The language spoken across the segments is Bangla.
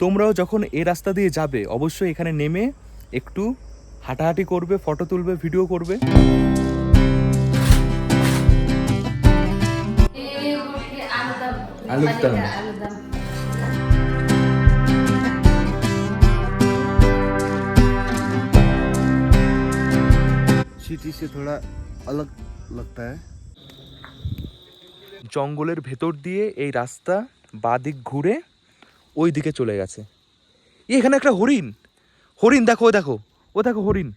তোমরাও যখন এই রাস্তা দিয়ে যাবে অবশ্যই এখানে নেমে একটু হাঁটাহাঁটি করবে ফটো তুলবে ভিডিও করবে আলুর দম। আলুদম सिटी से थोड़ा अलग लगता है জঙ্গলের ভেতর দিয়ে এই রাস্তা বাদিক ঘুরে ওই দিকে চলে গেছে। এখানে একটা হরিণ। হরিণ, দেখো ও দেখো ও দেখো হরিণ।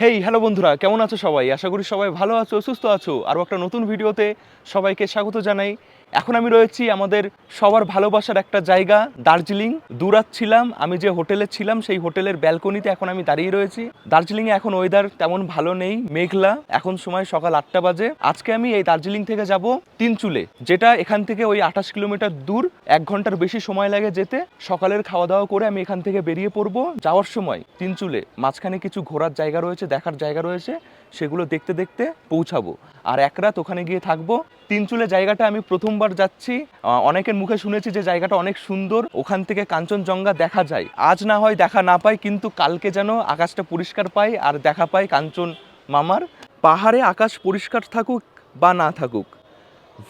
হেই হ্যালো বন্ধুরা, কেমন আছো সবাই? আশা করি সবাই ভালো আছো, সুস্থ আছো। আরও একটা নতুন ভিডিওতে সবাইকে স্বাগত জানাই। এখন আমি রয়েছি আমাদের সবার ভালোবাসার একটা জায়গা, দার্জিলিং। দূরাচ্ছিলাম আমি যে হোটেলে ছিলাম, সেই হোটেলের ব্যালকনিতে এখন আমি দাঁড়িয়ে রয়েছি। দার্জিলিংয়ে এখন ওয়েদার তেমন ভালো নেই, মেঘলা। এখন সময় সকাল আটটা বাজে। আজকে আমি এই দার্জিলিং থেকে যাব তিনচুলে, যেটা এখান থেকে ওই আঠাশ কিলোমিটার দূর। এক ঘণ্টার বেশি সময় লাগে যেতে। সকালের খাওয়া দাওয়া করে আমি এখান থেকে বেরিয়ে পড়ব। যাওয়ার সময় তিনচুলে, মাঝখানে কিছু ঘোরার জায়গা রয়েছে, দেখার জায়গা রয়েছে, সেগুলো দেখতে দেখতে পৌঁছাবো। আর এক রাত ওখানে গিয়ে থাকব। তিনচুলে জায়গাটা আমি প্রথমবার যাচ্ছি। অনেকের মুখে শুনেছি যে জায়গাটা অনেক সুন্দর, ওখান থেকে কাঞ্চনজঙ্ঘা দেখা যায়। আজ না হয় দেখা না পাই, কিন্তু কালকে যেন আকাশটা পরিষ্কার পাই আর দেখা পাই কাঞ্চন মামার। পাহাড়ে আকাশ পরিষ্কার থাকুক বা না থাকুক,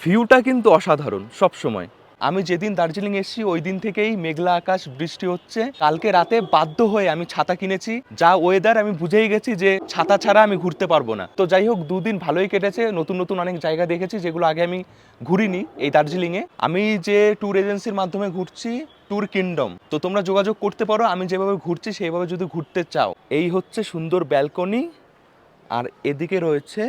ভিউটা কিন্তু অসাধারণ সব সময় আমি যেদিন দার্জিলিং এসেছি, ওই দিন থেকেই মেঘলা আকাশ, বৃষ্টি হচ্ছে। কালকে রাতে বাধ্য হয়ে আমি ছাতা কিনেছি। যা ওয়েদার আমি বুঝেই গেছি যে ছাতা ছাড়া আমি ঘুরতে পারব না। তো যাই হোক, দুদিন ভালোই কেটেছে। নতুন নতুন অনেক জায়গা দেখেছি, যেগুলো আগে আমি ঘুরিনি এই দার্জিলিংয়ে আমি যে ট্যুর এজেন্সির মাধ্যমে ঘুরছি ট্যুর কিংডম তো তোমরা যোগাযোগ করতে পারো, আমি যেভাবে ঘুরছি, সেইভাবে যদি ঘুরতে চাও। এই হচ্ছে সুন্দর ব্যালকনি আর এদিকে রয়েছে,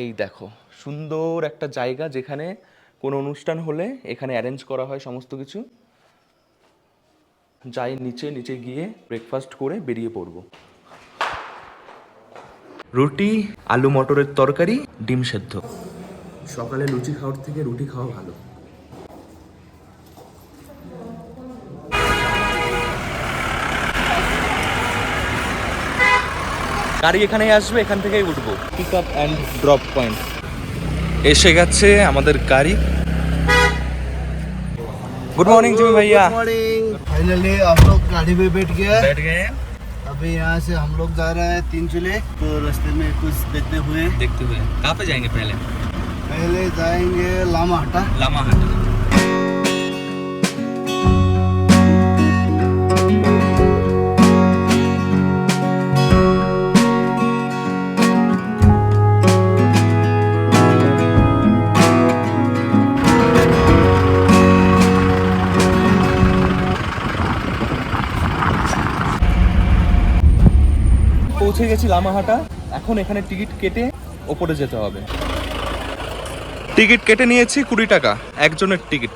এই দেখো, সুন্দর একটা জায়গা যেখানে কোনো অনুষ্ঠান হলে এখানে অ্যারেঞ্জ করা হয় সমস্ত কিছু। যাই নিচে নিচে গিয়ে ব্রেকফাস্ট করে বেরিয়ে পড়ব। রুটি আলু মটরের তরকারি ডিম সেদ্ধ। সকালে লুচি খাওয়ার থেকে রুটি খাওয়া ভালো। গাড়ি এখানেই আসবে এখান থেকেই উঠবো। Pick up and drop point এসে গেছে আমাদের গাড়ি गुड मॉर्निंग जिमी भैया मॉर्निंग फाइनली हम लोग गाड़ी में बैठ गया बैठ गए अभी यहाँ से हम लोग जा रहे हैं तीन चूल्हे तो रास्ते में कुछ देखते हुए देखते हुए कहाँ पे जाएंगे पहले पहले जाएंगे लामा हटा लामा हाट পৌঁছে গেছি লামাহাটা। এখন এখানে টিকিট কেটে ওপরে যেতে হবে। টিকিট কেটে নিয়েছি কুড়ি টাকা একজনের টিকিট।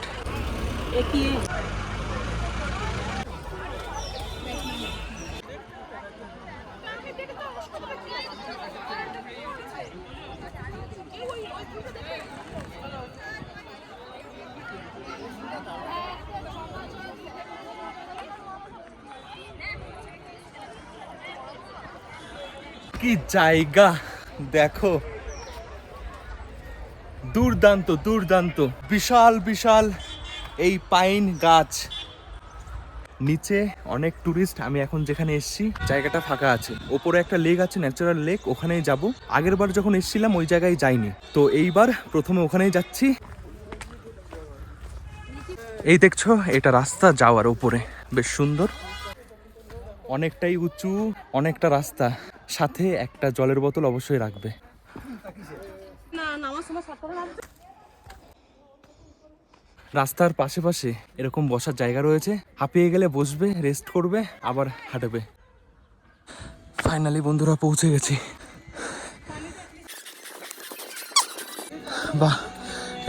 জায়গা, দেখো। দুর্দান্ত দুর্দান্ত, বিশাল বিশাল এই পাইন গাছ। নিচে অনেক টুরিস্ট, আমি এখন যেখানে এসেছি, জায়গাটা ফাঁকা আছে। ওপরে একটা লেক আছে, ন্যাচারাল লেক, ওখানেই যাব। আগের বার যখন এসছিলাম, ওই জায়গায় যাইনি। তো এইবার প্রথমে ওখানেই যাচ্ছি। এই দেখছ, এটা রাস্তা যাওয়ার উপরে বেশ সুন্দর। অনেকটাই উঁচু, অনেকটা রাস্তা। সাথে একটা জলের বোতল অবশ্যই রাখবে। রাস্তার পাশে পাশে এরকম বসার জায়গা রয়েছে। হাঁপিয়ে গেলে বসবে রেস্ট করবে আবার হাঁটবে। ফাইনালি বন্ধুরা পৌঁছে গেছি। বাহ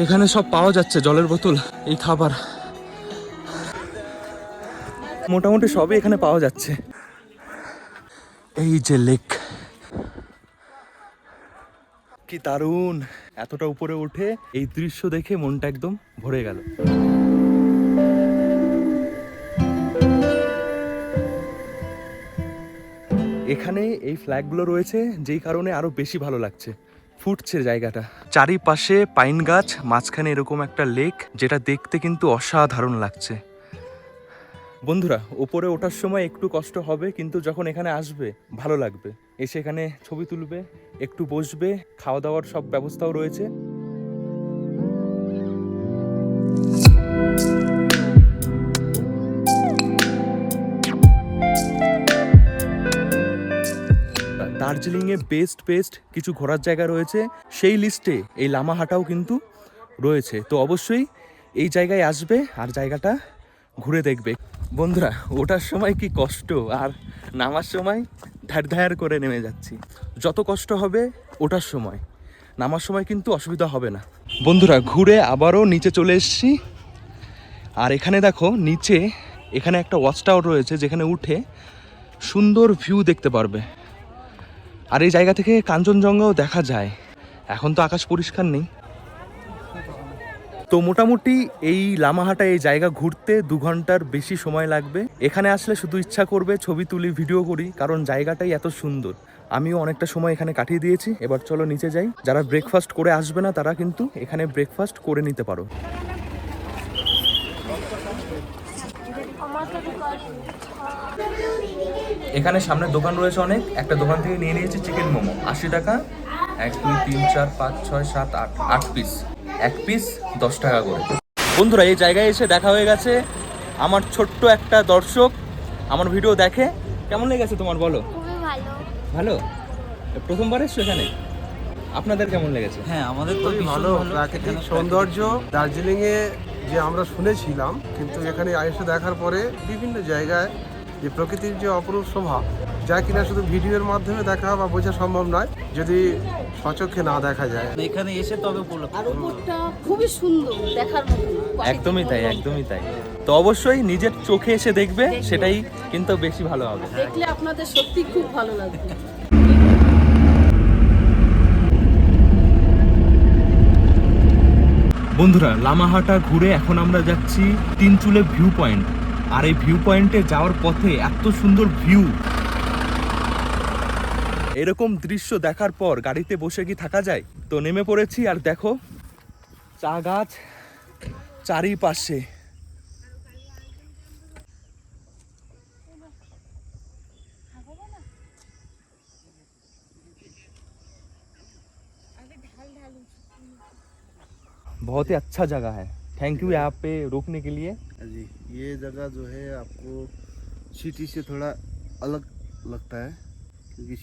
এখানে সব পাওয়া যাচ্ছে জলের বোতল এই খাবার। মোটামুটি সবই এখানে পাওয়া যাচ্ছে। এই যে লেক। কি দারুণ। এতটা উপরে উঠে এই দৃশ্য দেখে মনটা একদম ভরে গেল। এখানে এই ফ্ল্যাগগুলো রয়েছে যেই কারণে আরও বেশি ভালো লাগছে। ফুটছে জায়গাটা। চারিপাশে পাইন গাছ মাঝখানে এরকম একটা লেক যেটা দেখতে কিন্তু অসাধারণ লাগছে। বন্ধুরা, উপরে ওঠার সময় একটু কষ্ট হবে, কিন্তু যখন এখানে আসবে, ভালো লাগবে। এসে এখানে ছবি তুলবে, একটু বসবে খাওয়া দাওয়ার সব ব্যবস্থাও রয়েছে। দার্জিলিংয়ে বেস্ট বেস্ট কিছু ঘোরার জায়গা রয়েছে। সেই লিস্টে এই লামাহাটাও কিন্তু রয়েছে। তো অবশ্যই এই জায়গায় আসবে আর জায়গাটা ঘুরে দেখবে। বন্ধুরা, ওঠার সময় কি কষ্ট আর নামার সময় ধ্যার ধ্যার করে নেমে যাচ্ছি। যত কষ্ট হবে ওঠার সময়, নামার সময় কিন্তু অসুবিধা হবে না। বন্ধুরা, ঘুরে আবারও নিচে চলে এসেছি। আর এখানে দেখো, নিচে এখানে একটা ওয়াচ টাওয়ার রয়েছে যেখানে উঠে সুন্দর ভিউ দেখতে পারবে। আর এই জায়গা থেকে কাঞ্চনজঙ্ঘাও দেখা যায়। এখন তো আকাশ পরিষ্কার নেই। তো মোটামুটি এই লামাহাটা এই জায়গা ঘুরতে দু ঘণ্টার বেশি সময় লাগবে। এখানে আসলে শুধু ইচ্ছা করবে ছবি তুলি, ভিডিও করি, কারণ জায়গাটাই এত সুন্দর। আমিও অনেকটা সময় এখানে কাটিয়ে দিয়েছি। এবার চলো নিচে যাই। যারা ব্রেকফাস্ট করে আসবে না, তারা কিন্তু এখানে ব্রেকফাস্ট করে নিতে পারো। এখানে সামনে দোকান রয়েছে অনেক। একটা দোকান থেকে নিয়ে নিয়েছি চিকেন মোমো। আশি টাকা। এক, দুই, তিন, চার, পাঁচ, ছয়, সাত, আট আট পিস এক পিস দশ টাকা করে। বন্ধুরা এই জায়গায় এসে দেখা হয়ে গেছে আমার ছোট্ট একটা দর্শক। আমার ভিডিও দেখে। কেমন লেগেছে তোমার বলো? ভালো। ভালো? প্রথমবার এসছো এখানে? আপনাদের কেমন লেগেছে? হ্যাঁ আমাদের তো খুবই ভালো। প্রাকৃতিক সৌন্দর্য। দার্জিলিং এ যে আমরা শুনেছিলাম কিন্তু এখানে এসে দেখার পরে বিভিন্ন জায়গায় যে প্রকৃতির যে অপরূপ শোভা যা কিনা শুধু ভিডিওর মাধ্যমে দেখা বা বোঝা সম্ভব নয় যদি সচক্ষে না দেখা যায়। এখানে এসে তবে উপলব্ধি আর উপরটা খুবই সুন্দর দেখার মতো একদমই তাই একদমই তাই। তো অবশ্যই নিজের চোখে এসে দেখবে সেটাই কিন্তু বেশি ভালো হবে। দেখলে আপনাদের সত্যি খুব ভালো লাগবে। বন্ধুরা লামাহাটা ঘুরে এখন আমরা যাচ্ছি তিনচুলে ভিউ পয়েন্ট। আর এই ভিউ পয়েন্টে যাওয়ার পথে এত সুন্দর ভিউ। এরকম দৃশ্য দেখার পর গাড়িতে বসে কি থাকা যায় তো নেমে পড়েছি আর দেখো চা গাছ চারিপাশে बहुत ही अच्छा जगह है थैंक यू यहाँ पे रुकने के लिए जी ये जगह जो है आपको सिटी से थोड़ा अलग लगता है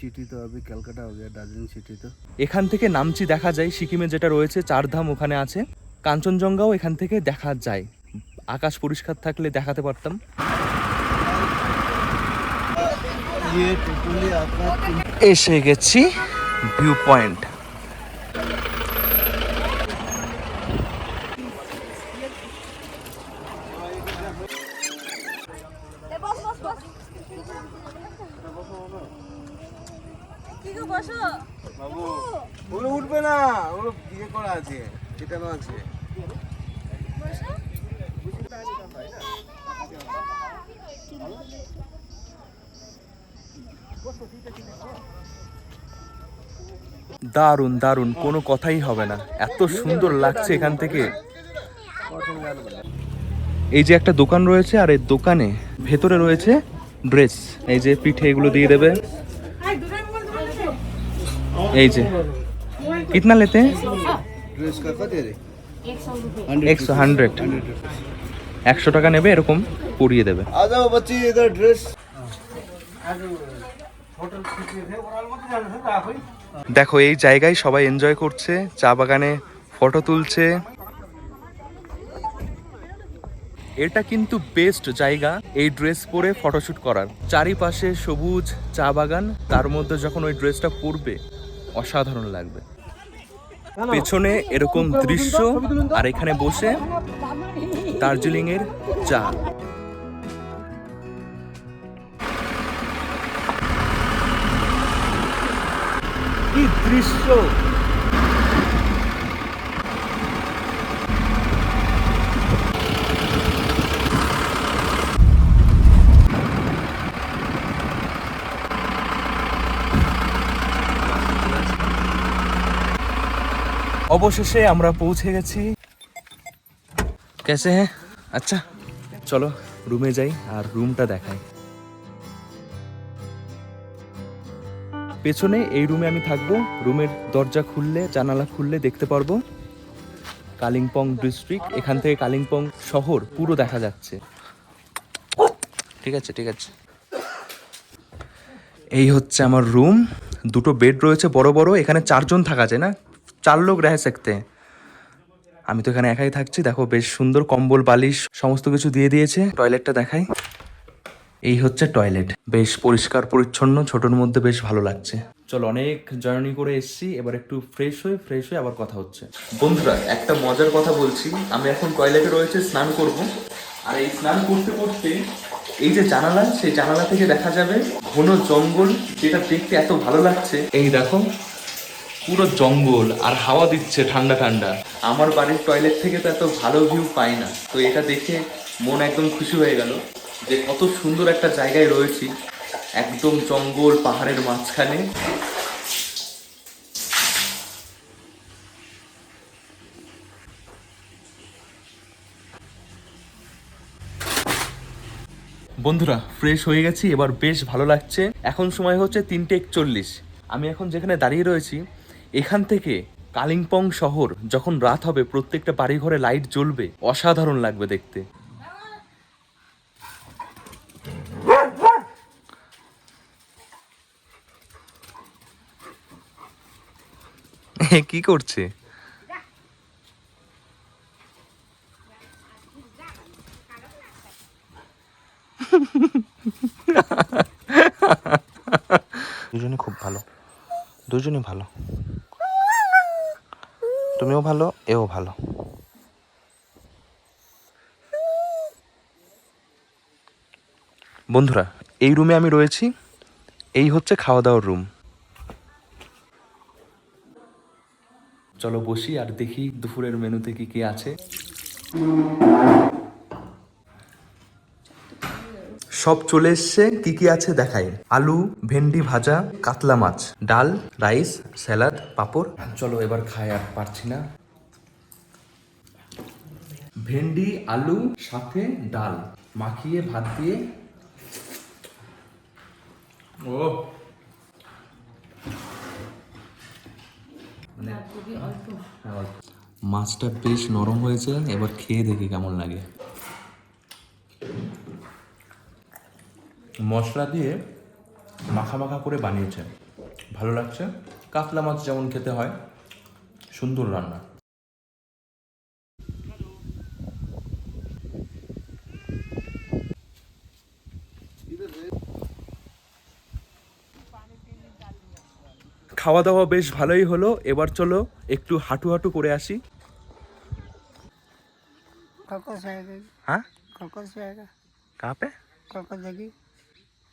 সিটিতে হবে? হবে দার্জিলিং সিটিতে এখান থেকে নামচি দেখা যায়। সিকিমে যেটা রয়েছে চারধাম ওখানে আছে। কাঞ্চনজঙ্ঘাও এখান থেকে দেখা যায়। আকাশ পরিষ্কার থাকলে দেখাতে পারতাম। এসে গেছি ভিউ পয়েন্ট গেছি ভিউ পয়েন্ট ওগুলো উঠবে না ওগুলো ইয়ে করা আছে ছিটানো আছে। দারুণ দারুণ কোনো কথাই হবে না। এত সুন্দর লাগছে এখান থেকে। এই যে একটা দোকান রয়েছে আর এই দোকানে ভেতরে রয়েছে ড্রেস। এই যে পিঠে এগুলো দিয়ে দেবে। এই যে কিতনা লেতে हैं? ड्रेस का कत है रे একশো হান্ড্রেড একশো টাকা নেবে এরকম পরিয়ে দেবে आ जाओ बच्ची इधर ड्रेस দেখো এই জায়গায় সবাই এনজয় করছে চা বাগানে ফটো তুলছে এটা কিন্তু বেস্ট জায়গা এই ড্রেস পরে ফটোশুট করার চারিপাশে সবুজ চা বাগান তার মধ্যে যখন ওই ড্রেসটা পরবে অসাধারণ লাগবে। পেছনে এরকম দৃশ্য আর এখানে বসে দার্জিলিং এর চা। কি দৃশ্য! অবশেষে আমরা পৌঁছে গেছি। কেসে হ্যাঁ আচ্ছা চলো রুমে যাই আর রুমটা দেখাই। পেছনে এই রুমে আমি থাকব রুমের দরজা খুললে জানালা খুললে দেখতে পারব। কালিম্পং ডিস্ট্রিক্ট এখান থেকে কালিম্পং শহর পুরো দেখা যাচ্ছে। ঠিক আছে ঠিক আছে। এই হচ্ছে আমার রুম দুটো বেড রয়েছে বড় বড় এখানে চারজন থাকা যায় না? চার লোক রেহে সকতে। আমি তো এখানে একাই থাকছি, দেখো বেশ সুন্দর কম্বল, বালিশ, সমস্ত কিছু দিয়ে দিয়েছে। টয়লেটটা দেখাই। এই হচ্ছে টয়লেট। বেশ পরিষ্কার, পরিচ্ছন্ন, ছোটোর মধ্যে বেশ ভালো লাগছে। চলো অনেক জার্নি করে এসছি, এবার একটু ফ্রেশ হয়ে ফ্রেশ হয়ে আবার কথা হচ্ছে। বন্ধুরা, একটা মজার কথা বলছি। আমি এখন টয়লেটে রয়েছে, স্নান করব। আর এই স্নান করতে করতে এই যে জানালা, সেই জানালা থেকে দেখা যাবে ঘন জঙ্গল, যেটা দেখতে এত ভালো লাগছে। এই দেখো পুরো জঙ্গল আর হাওয়া দিচ্ছে ঠান্ডা ঠান্ডা। আমার বাড়ির টয়লেট থেকে তো এত ভালো ভিউ পাই না। তো এটা দেখে মন একদম খুশি হয়ে গেল যে কত সুন্দর একটা জায়গায় রয়েছি। একদম জঙ্গল, পাহাড়ের মাঝখানে। বন্ধুরা ফ্রেশ হয়ে গেছি, এবার বেশ ভালো লাগছে। এখন সময় হচ্ছে তিনটে একচল্লিশ। আমি এখন যেখানে দাঁড়িয়ে রয়েছি এখান থেকে কালিম্পং শহর যখন রাত হবে প্রত্যেকটা বাড়িঘরে লাইট জ্বলবে। অসাধারণ লাগবে দেখতে। কি করছে? দুজনে খুব ভালো। দুজনে ভালো। তুমিও ভালো, এও ভালো। বন্ধুরা, এই রুমে আমি রয়েছি, এই হচ্ছে খাওয়া দাওয়ার রুম। চলো বসি আর দেখি দুপুরের মেনুতে কি কি আছে। সব চলে এসছে কি কি আছে দেখাই। আলু ভেন্ডি ভাজা কাতলা মাছ ডাল রাইস স্যালাড পাঁপড়। চলো এবার খাই আর পারছি না। ভেন্ডি আলু সাথে ডাল। মাখিয়ে ভাত দিয়ে। ও। মানে হ্যাঁ, অল্প। মাছটা বেশ নরম হয়েছে এবার খেয়ে দেখি কেমন লাগে। মশলা দিয়ে মাখা মাখা করে বানিয়েছে ভালো লাগছে কাতলা মাছ যেমন খেতে হয় সুন্দর রান্না খাওয়া দাওয়া বেশ ভালোই হলো এবার চলো একটু হাঁটু হাঁটু করে আসি कलकत्ता से आएगा हाँ कलकत्ता से आएगा कहाँ पे कलकत्ता की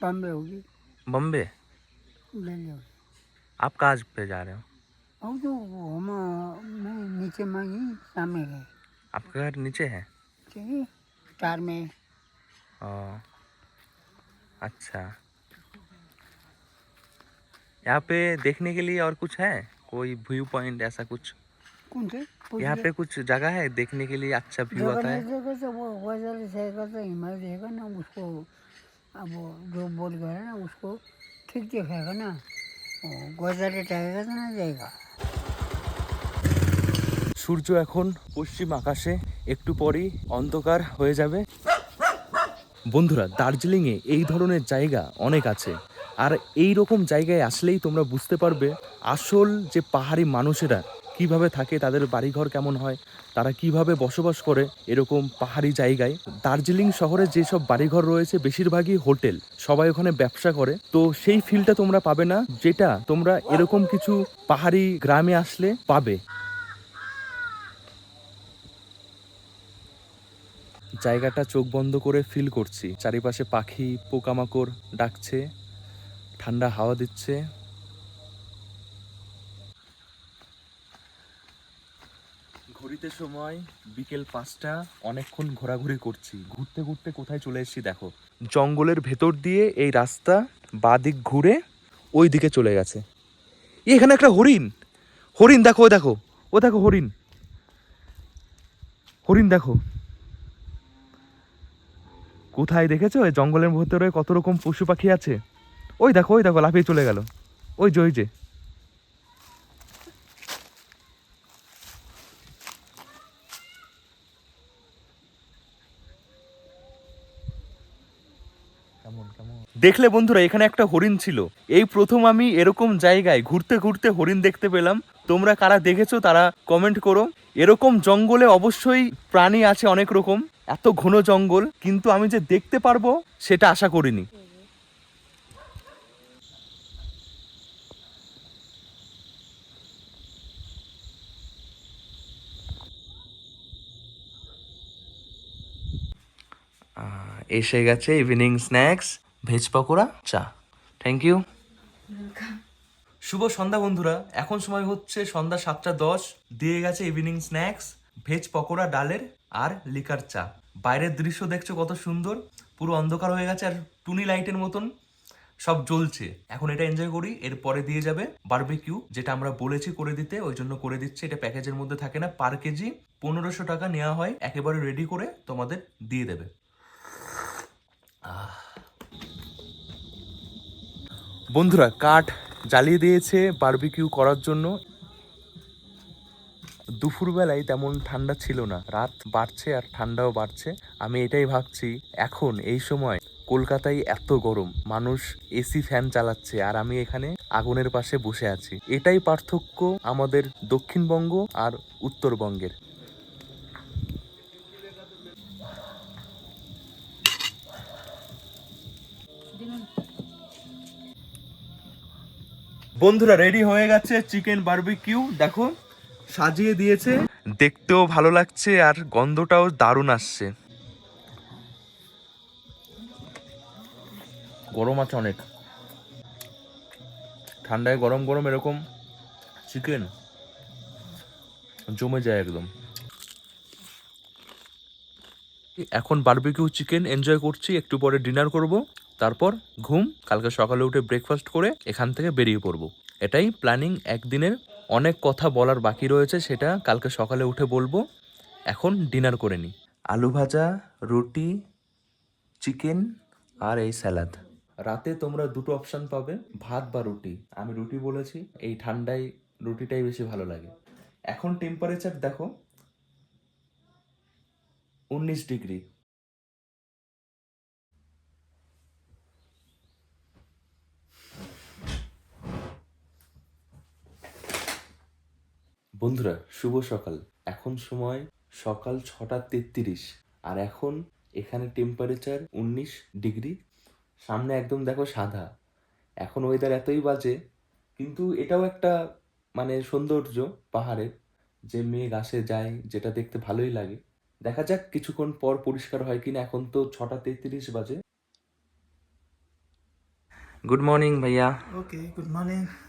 बॉम्बे होगी। बम्बे? दिल्ली होगी। आप कहाँ पे जा रहे हो? और तो हम मैं नीचे में ही सामने है आपका घर नीचे है? ठीक है स्टार में। ओ, अच्छा। यहाँ पे देखने के लिए और कुछ है? कोई व्यू पॉइंट ऐसा कुछ? कौन से? यहाँ पे कुछ जगह है देखने के लिए? अच्छा व्यू आता है। जगह तो वो गज़ल रहेगा तो हिमालय ना उसको अब वो जो बोल गया ना उसको ठीक दिखाएगा ना गजल रहेगा तो ना जाएगा সূর্য এখন পশ্চিম আকাশে একটু পরেই অন্ধকার হয়ে যাবে বন্ধুরা দার্জিলিংয়ে এই ধরনের জায়গা অনেক আছে আর এই রকম জায়গায় আসলেই তোমরা বুঝতে পারবে আসল যে পাহাড়ি মানুষেরা কীভাবে থাকে, তাদের বাড়িঘর কেমন হয়, তারা কীভাবে বসবাস করে, এরকম পাহাড়ি জায়গায়। দার্জিলিং শহরে যেসব বাড়িঘর রয়েছে, বেশিরভাগই হোটেল। সবাই ওখানে ব্যবসা করে। তো সেই ফিলটা তোমরা পাবে না, যেটা তোমরা এরকম কিছু পাহাড়ি গ্রামে আসলে পাবে। জায়গাটা চোখ বন্ধ করে ফিল করছি। চারিপাশে পাখি, পোকামাকড় ডাকছে, ঠান্ডা হাওয়া দিচ্ছে। ঘড়িতে সময় বিকেল পাঁচটা অনেকক্ষণ ঘোরাঘুরি করছি। ঘুরতে ঘুরতে কোথায় চলে এসেছি দেখো। জঙ্গলের ভেতর দিয়ে এই রাস্তা বাদিক ঘুরে ওই দিকে চলে গেছে। এখানে একটা হরিণ। হরিণ দেখো, ও দেখো ও দেখো হরিণ। হরিণ দেখো। কোথায় দেখেছ? জঙ্গলের ভেতরে কত রকম পশু পাখি আছে? ওই দেখো ওই দেখো, লাফিয়ে চলে গেল। ওই যে ওই যে। দেখলে বন্ধুরা, এখানে একটা হরিণ ছিল। এই প্রথম আমি এরকম জায়গায় ঘুরতে ঘুরতে হরিণ দেখতে পেলাম। তোমরা কারা দেখেছ তারা কমেন্ট করো। এরকম জঙ্গলে অবশ্যই প্রাণী আছে অনেক রকম। এত ঘন জঙ্গল, কিন্তু আমি যে দেখতে পারব সেটা আশা করিনি। এসে গেছে ইভিনিং স্ন্যাক্স ভেজ পকোড়া, চা। থ্যাংক ইউ শুভ সন্ধ্যা বন্ধুরা, এখন সময় হচ্ছে সন্ধ্যা সাতটা দশ, দিয়ে গেছে ইভিনিং স্ন্যাক্স ভেজ পকোড়া, ডালের আর লিকার চা। বাইরের দৃশ্য দেখছ কত সুন্দর, পুরো অন্ধকার হয়ে গেছে আর টুনি লাইটের মতন। সব জ্বলছে। এখন এটা এনজয় করি এরপরে দিয়ে যাবে বারবিকিউ যেটা আমরা বলেছি করে দিতে, ওই জন্য করে দিচ্ছে। এটা প্যাকেজের মধ্যে থাকে না পার কেজি পনেরোশো টাকা নেওয়া হয়, একেবারে রেডি করে তোমাদের দিয়ে দেবে। বন্ধুরা, কাঠ জ্বালিয়ে দিয়েছে বারবিকিউ করার জন্য। দুপুরবেলায় তেমন ঠান্ডা ছিল না, রাত বাড়ছে আর ঠান্ডাও বাড়ছে। আমি এটাই ভাবছি, এখন, এই সময়, কলকাতায় এত গরম, মানুষ এসি ফ্যান চালাচ্ছে আর আমি এখানে আগুনের পাশে বসে আছি। এটাই পার্থক্য আমাদের দক্ষিণবঙ্গ আর উত্তরবঙ্গের। বন্ধুরা রেডি হয়ে গেছে চিকেন বারবিকিউ দেখো, সাজিয়ে দিয়েছে। দেখতেও ভালো লাগছে আর গন্ধটাও দারুণ আসছে। গরম আছে অনেক। ঠান্ডায় গরম গরম এরকম চিকেন জমে যায় একদম। এখন বারবিকিউ চিকেন এনজয় করছি, একটু পরে ডিনার করব। তারপর ঘুম কালকে সকালে উঠে ব্রেকফাস্ট করে এখান থেকে বেরিয়ে পড়ব। এটাই প্ল্যানিং একদিনের অনেক কথা বলার বাকি রয়েছে সেটা কালকে সকালে উঠে বলব। এখন ডিনার করে নিই আলু ভাজা রুটি চিকেন আর এই স্যালাদ রাতে তোমরা দুটো অপশান পাবে ভাত বা রুটি। আমি রুটি বলেছি এই ঠান্ডায় রুটিটাই বেশি ভালো লাগে। এখন টেম্পারেচার দেখো উনিশ ডিগ্রি। বন্ধুরা শুভ সকাল। এখন সময় সকাল ছটা তেত্রিশ। আর এখন এখানে টেম্পারেচার উনিশ ডিগ্রি। সামনে একদম দেখো সাদা। এখন ওয়েদার এতই বাজে কিন্তু এটাও একটা মানে সৌন্দর্য পাহাড়ের। যে মেঘ আসে যায় যেটা দেখতে ভালোই লাগে। দেখা যাক কিছুক্ষণ পর পরিষ্কার হয় কিনা। এখন তো ছটা তেত্রিশ বাজে। গুড মর্নিং ভাইয়া। Okay good morning.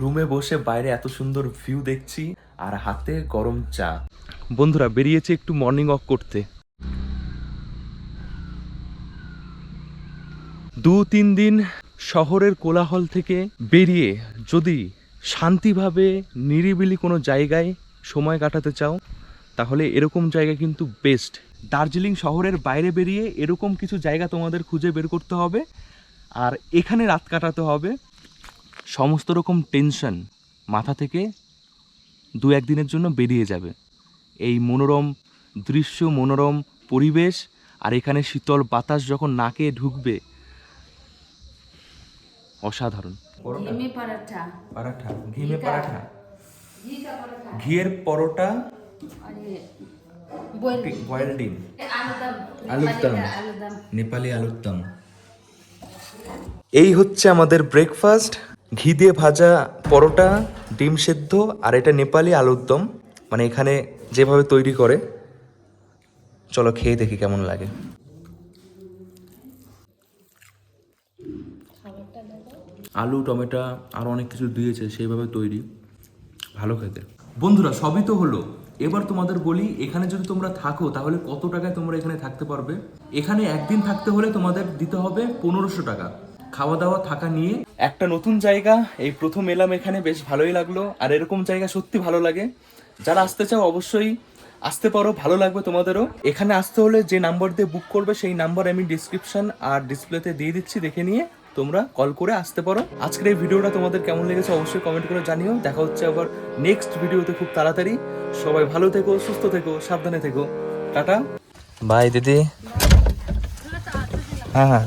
রুমে বসে বাইরে এত সুন্দর ভিউ দেখছি, আর হাতে গরম চা। বন্ধুরা, বেরিয়েছে একটু মর্নিং ওয়াক করতে। দু তিন দিন শহরের কোলাহল থেকে বেরিয়ে যদি শান্তিভাবে, নিরিবিলি কোনো জায়গায় সময় কাটাতে চাও, তাহলে এরকম জায়গা কিন্তু বেস্ট দার্জিলিং শহরের বাইরে বেরিয়ে এরকম কিছু জায়গা তোমাদের খুঁজে বের করতে হবে, আর এখানে রাত কাটাতে হবে। সমস্ত রকম টেনশন মাথা থেকে দু একদিনের জন্য বেরিয়ে যাবে। এই মনোরম দৃশ্য মনোরম পরিবেশ আর এখানে শীতল বাতাস যখন নাকে ঢুকবে অসাধারণ। ঘিমে ঘিয়ের পরোটা? নেপালি এই হচ্ছে আমাদের ব্রেকফাস্ট ঘি দিয়ে ভাজা পরোটা, ডিম সেদ্ধ, আর এটা নেপালি আলুর দম। মানে এখানে যেভাবে তৈরি করে। চলো খেয়ে দেখি কেমন লাগে। আলু, টমেটো, আর অনেক কিছু দিয়েছে, সেইভাবে তৈরি। ভালো খেতে। বন্ধুরা, সবই তো হলো। এবার তোমাদের বলি, এখানে যদি তোমরা থাকো, তাহলে কত টাকায় তোমরা এখানে থাকতে পারবে? এখানে একদিন থাকতে হলে তোমাদের দিতে হবে পনেরোশো টাকা। খাওয়া দাওয়া থাকা নিয়ে একটা নতুন জায়গা এই প্রথম এলাম এখানে বেশ ভালোই লাগল। আর এরকম জায়গা সত্যি ভালো লাগে। যারা আসতে চাও অবশ্যই আসতে পারো ভালো লাগবে তোমাদেরও। এখানে আসতে হলে যে নাম্বার দিয়ে বুক করবে সেই নাম্বার আমি ডিসক্রিপশন আর ডিসপ্লেতে দিয়ে দিচ্ছি দেখে নিয়ে তোমরা কল করে আসতে পারো। আজকের এই ভিডিওটা তোমাদের কেমন লেগেছে অবশ্যই কমেন্ট করে জানিও। দেখা হচ্ছে আবার নেক্সট ভিডিওতে খুব তাড়াতাড়ি। সবাই ভালো থেকো সুস্থ থেকো সাবধানে থেকো। টাটা। বাই দিদি। হ্যাঁ হ্যাঁ।